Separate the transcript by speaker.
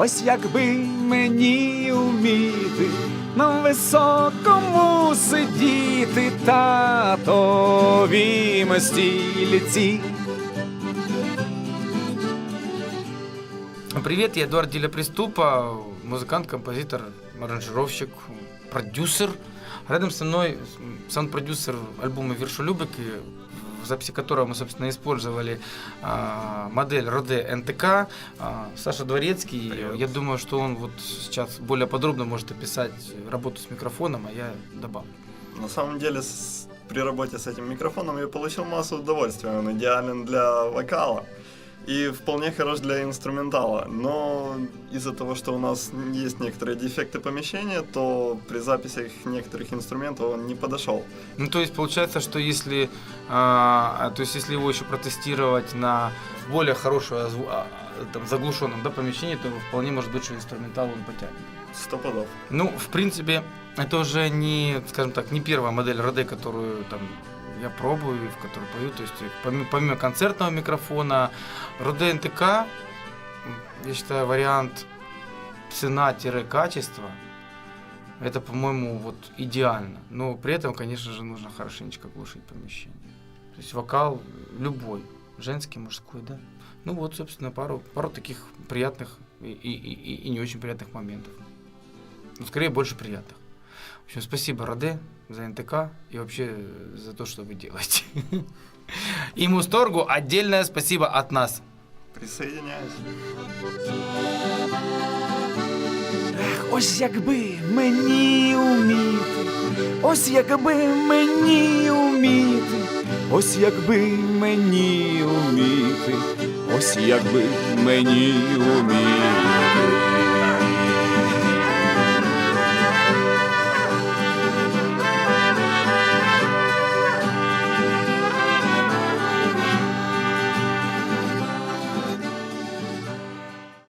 Speaker 1: Ось якби мені уміти на високому сидіти татові стільці.
Speaker 2: Привет, я Эдуард Диля Приступа, музыкант, композитор, аранжировщик, продюсер. Рядом со мной саунд-продюсер альбома «Вершолюбики», в записи которого мы, собственно, использовали а, модель Роде НТК. А, Саша Дворецкий,
Speaker 3: Привет.
Speaker 2: я думаю, что он вот сейчас более подробно может описать работу с микрофоном, а я добавлю.
Speaker 3: На самом деле, с- при работе с этим микрофоном я получил массу удовольствия. Он идеален для вокала и вполне хорош для инструментала. Но из-за того, что у нас есть некоторые дефекты помещения, то при записях некоторых инструментов он не подошел.
Speaker 2: Ну, то есть получается, что если, а, то есть если его еще протестировать на более хорошую а, там, заглушенном да, помещении, то вполне может быть, что инструментал он потянет.
Speaker 3: Сто пудов.
Speaker 2: Ну, в принципе, это уже не, скажем так, не первая модель Роде, которую там я пробую, и в которой пою. То есть помимо, помимо концертного микрофона, Роде НТК, я считаю, вариант цена-качество, это, по-моему, вот идеально. Но при этом, конечно же, нужно хорошенечко глушить помещение. То есть вокал любой, женский, мужской, да. Ну вот, собственно, пару, пару таких приятных и, и- и- и не очень приятных моментов. Ну, скорее, больше приятных. В общем, спасибо Раде за НТК и вообще за то, что вы делаете. И Мусторгу отдельное спасибо от нас.
Speaker 3: Присоединяюсь.
Speaker 1: Ось якби мені уміти, ось якби мені уміти, ось якби мені уміти, ось якби мені уміти.